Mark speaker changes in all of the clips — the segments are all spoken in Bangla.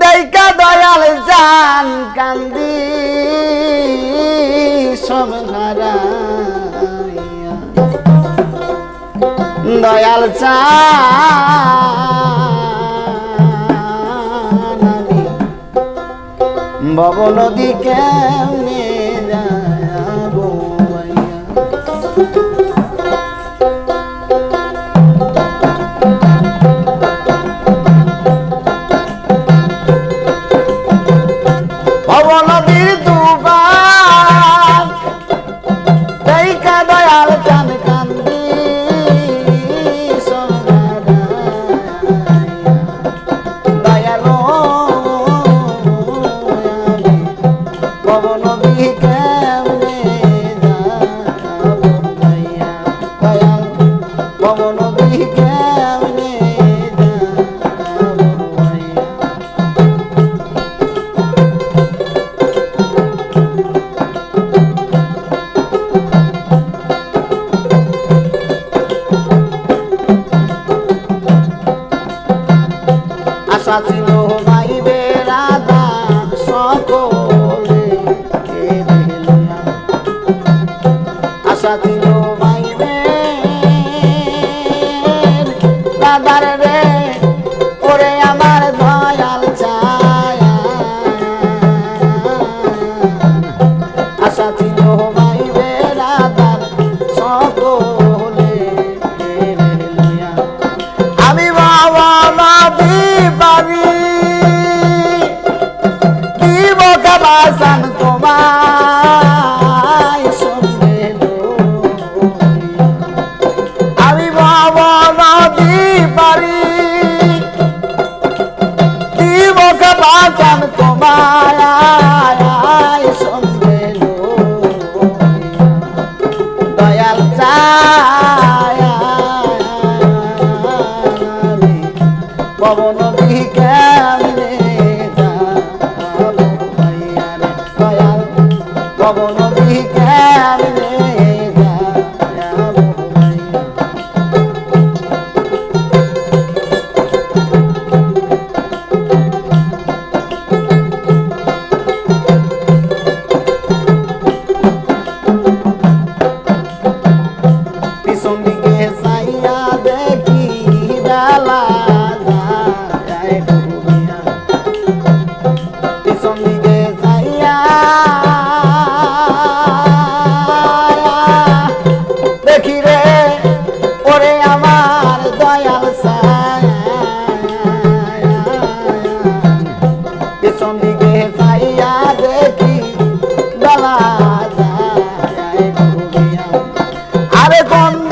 Speaker 1: দাইকা দয়াল জান কান্দি সব হারাইয়া দয়াল চান ভবন দিকে সাজিল গাইবে রাধা সকলে সাজিল বাজান তোমায় সঙ্গে আমি বাবা নদী পারি দিবকে বাজান তোমায় সঙ্গে দয়াল চায় পবন கேளே আরে গন্ধ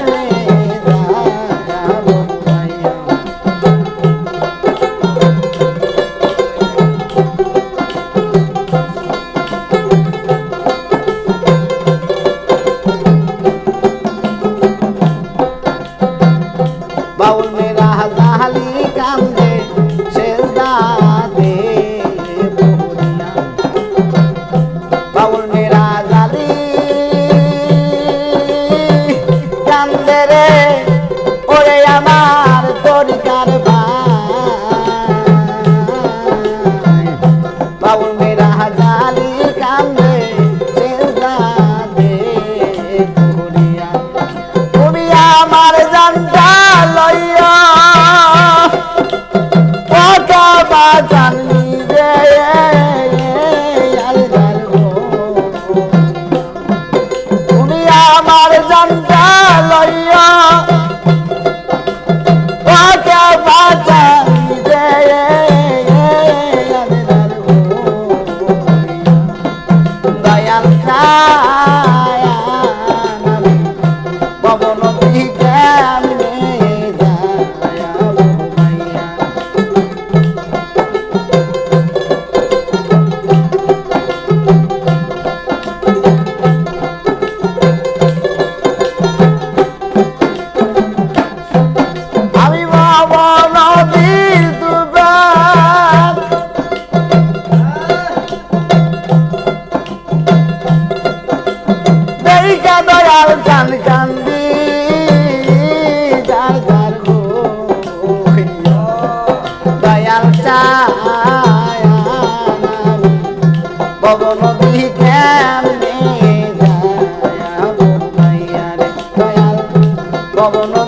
Speaker 1: দয়াল খায়। ভবন